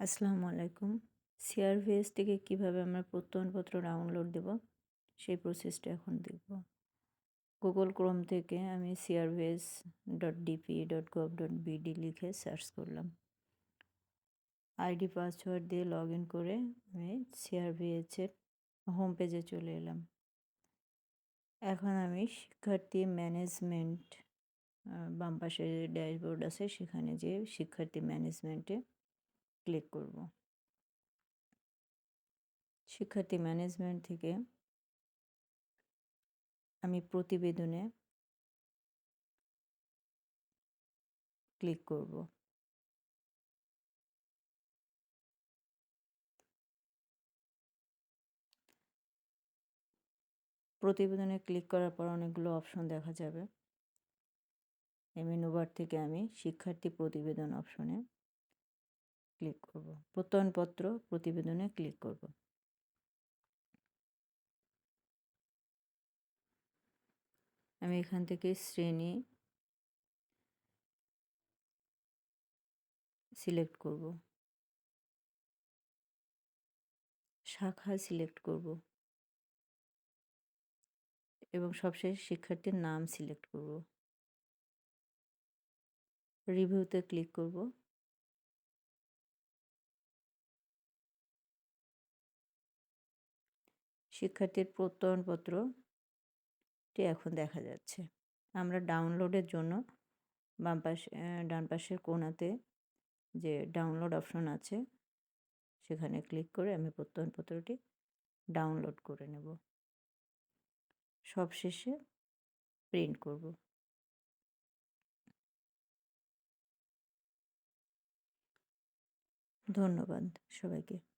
আসসালামু আলাইকুম। সিআরভিএস থেকে কীভাবে আমরা প্রত্যয়নপত্র ডাউনলোড দেব? সেই প্রসেসটা এখন দেখব। গুগল ক্রোম থেকে আমি CRVS dot DP dot gov dot BD লিখে সার্চ করলাম। আইডি পাসওয়ার্ড দিয়ে লগ ইন করে আমি সিআরভিএসের হোম পেজে চলে এলাম। এখন আমি শিক্ষার্থী ম্যানেজমেন্ট বাম পাশে ড্যাশবোর্ড আছে, সেখানে যে শিক্ষার্থী ম্যানেজমেন্টে ক্লিক করব। শিক্ষার্থী ম্যানেজমেন্ট থেকে আমি প্রতিবেদনে ক্লিক করব। প্রতিবেদনে ক্লিক করার পর অনেকগুলো অপশন দেখা যাবে। এই থেকে আমি শিক্ষার্থী প্রতিবেদন অপশনে ক্লিক করব। প্রত্যয়নপত্র প্রতিবেদনে ক্লিক করব। আমি এখান থেকে শ্রেণি সিলেক্ট করব। শাখা সিলেক্ট করব। এবং সবশেষ শিক্ষার্থীর নাম সিলেক্ট করব। রিভিউতে ক্লিক করব। শিক্ষার্থীর প্রত্যয়নপত্রটি এখন দেখা যাচ্ছে। আমরা ডাউনলোডের জন্য বাম পাশে ডান পাশের কোণাতে যে ডাউনলোড অপশন আছে, সেখানে ক্লিক করে আমি প্রত্যয়নপত্রটি ডাউনলোড করে নেব। সবশেষে প্রিন্ট করব। ধন্যবাদ সবাইকে।